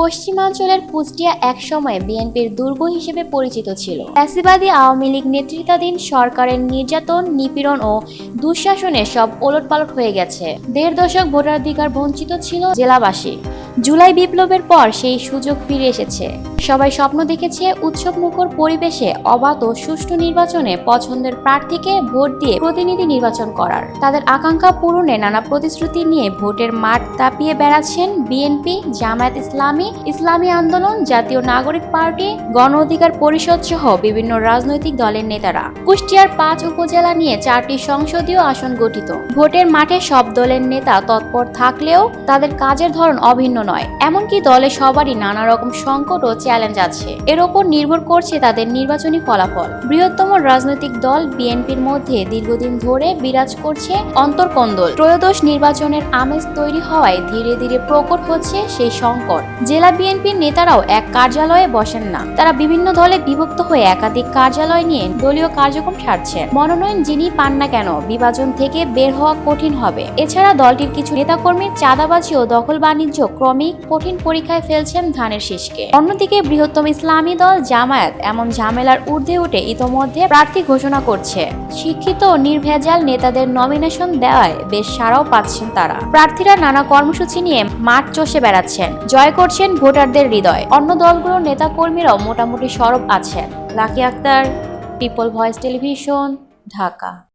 পশ্চিমাঞ্চলের কুষ্টিয়া একসময় বিএনপির দুর্গ হিসেবে পরিচিত ছিল। ফ্যাসিবাদী আওয়ামী লীগ নেতৃত্বাধীন সরকারের নির্যাতন, নিপীড়ন ও দুঃশাসনে সব ওলটপালট হয়ে গেছে। দেড় দশক ভোটাধিকার বঞ্চিত ছিল জেলাবাসী। জুলাই বিপ্লবের পর সেই সুযোগ ফিরে এসেছে। সবাই স্বপ্ন দেখেছে উৎসবমুখর পরিবেশে অবাধ ও সুষ্ঠু নির্বাচনে পছন্দের প্রার্থীকে ভোট দিয়ে প্রতিনিধি নির্বাচন করার। তাদের আকাঙ্ক্ষা পূরণে নানা প্রতিশ্রুতি নিয়ে ভোটের মাঠ তাপিয়ে বেড়াচ্ছেন বিএনপি, জামায়াত ইসলামী ইসলামী আন্দোলন, জাতীয় নাগরিক পার্টি, গণ অধিকার পরিষদ সহ বিভিন্ন রাজনৈতিক দলের নেতারা। কুষ্টিয়ার পাঁচ উপজেলা নিয়ে চারটি সংসদীয় আসন গঠিত। ভোটের মাঠে সব দলের নেতা তৎপর থাকলেও তাদের কাজের ধরন অভিন্ন নয়। এমনকি দলে সবারই নানা রকম সংকট ও চ্যালেঞ্জ আছে। এর ওপর নির্ভর করছে তাদের নির্বাচনী ফলাফল। বৃহত্তম রাজনৈতিক দল বিএনপির মধ্যে দীর্ঘদিন ধরে বিরাজ করছে অন্তর্কন্দল। ত্রয়োদশ নির্বাচনের আমেজ তৈরি হওয়ায় ধীরে ধীরে প্রকট হচ্ছে সেই সংকট। জেলা বিএনপির নেতারাও এক কার্যালয়ে বসেন না। তারা বিভিন্ন দলে বিভক্ত হয়ে একাধিক কার্যালয় নিয়ে দলীয় কার্যক্রম সারছেন। মনোনয়ন যিনি পান না কেন, বিভাজন থেকে বের হওয়া কঠিন হবে। এছাড়া দলটির কিছু নেতাকর্মীর চাঁদাবাজি ও দখল বাণিজ্য ক্রমিক কঠিন পরীক্ষায় ফেলছেন ধানের শীষকে। অন্যদিকে বৃহত্তম ইসলামী দল জামায়াত এমন ঝামেলার ঊর্ধ্বে উঠে ইতোমধ্যে প্রার্থী ঘোষণা করছে। শিক্ষিত নির্ভেজাল নেতাদের নমিনেশন দেওয়ায় বেশ সাড়াও পাচ্ছেন তারা। প্রার্থীরা নানা কর্মসূচি নিয়ে মাঠ চষে বেড়াচ্ছেন। জয় করছেন ভোটারদের হৃদয়। অন্য দলগুলোর নেতাকর্মীরাও মোটামুটি সরব আছেন। Lucky Akter people voice television Dhaka.